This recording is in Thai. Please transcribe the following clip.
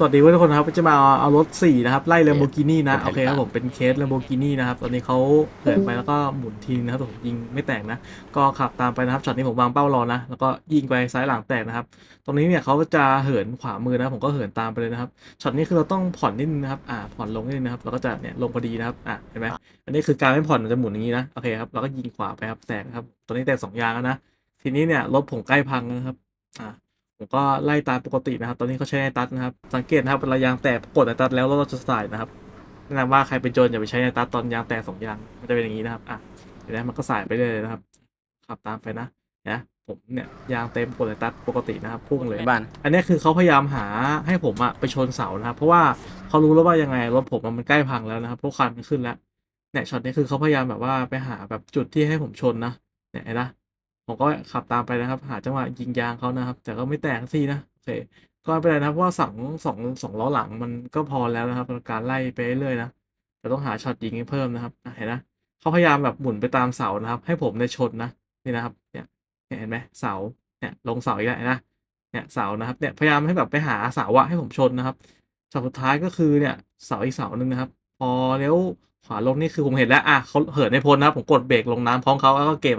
สวัสดีเพื่อนทุกคนนะครับจะมาเอาเอารถสี่นะครับ ไล่ Lamborghini นะ โอโอเคเคครับผมเป็นเคส Lamborghini นะครับ ตอนนี้เขาเหินไปแล้วก็หมุนทีนะครับผมยิงไม่แตกนะ ก็ขับตามไปนะครับช็อตนี้ผมวางเป้ารอนะ แล้วก็ยิงไปซ้ายหลังแตกนะครับ ตรงนี้เนี่ยเขาจะเหินขวามือนะครับผมก็เหินตามไปเลยนะครับช็อตนี้คือเราต้องผ่อนนิดนึงนะครับอ่าผ่อนลงนิดนึงนะครับเราก็จะเนี่ยลงพอดีนะครับอะเห็นไหมอันนี้คือการไม่ผ่อนมันจะหมุนอย่างนี้นะโอเคครับเราก็ยิงขวาไปครับแตกนะครับตอนนี้แตกสองยางแล้วนะทีนี้เนี่ยรถผมใกล้พังแล้วนะครับอ่า ผมก็ไล่ตามปกตินะครับ ตอนนี้เขาใช้ในตัดนะครับ สังเกตนะครับเวลายางแตกกดในตัดแล้วรถเราจะสายนะครับแนะนำว่าใครเป็นโจรอย่าไปใช้ในตัดตอนยางแตกสองยางมันจะเป็นอย่างนี้นะครับอะเห็นไหมมันก็สายไปเลยนะครับ ขับตามไปนะนะผมเนี่ยยางเต็มกดในตัดปกตินะครับพุ่งเลยบ้านอันนี้คือเขาพยายามหาให้ผมอะไปชนเสานะครับ เพราะว่าเขารู้แล้วว่ายังไงรถผมอะมันใกล้พังแล้วนะครับพวกคันมันขึ้นแล้วเนี่ยช็อตนี้คือเขาพยายามแบบว่าไปหาแบบจุดที่ให้ผมชนนะเนี่ยเห็นนะ ผมก็ขับตามไปนะครับ หาจังหวะยิงยางเขานะครับ แต่ก็ไม่แตกทีนะโอเคก็ไม่เป็นไรนะเพราะว่าสองสองสองล้อหลังมันก็พอแล้วนะครับการไล่ไปเรื่อยนะแต่ต้องหาช็อตยิงเพิ่มนะครับเห็นนะเขาพยายามแบบหมุนไปตามเสานะครับ ให้ผมได้ชนนะนี่นะครับเนี่ยเห็นไหมเสาเนี่ยลงเสาอีกแล้วเห็นนะเนี่ยเสานะครับเนี่ยพยายามให้แบบไปหาเสาอะให้ผมชนนะครับช็อตสุดท้ายก็คือเนี่ยเสาอีกเสาหนึ่งนะครับ พอเลี้ยวขวาลงนี่คือผมเห็นแล้วอะเขาเหินในพ้นนะครับผมกดเบรกลงน้ำพร้อมเขาแล้วก็เกมครับ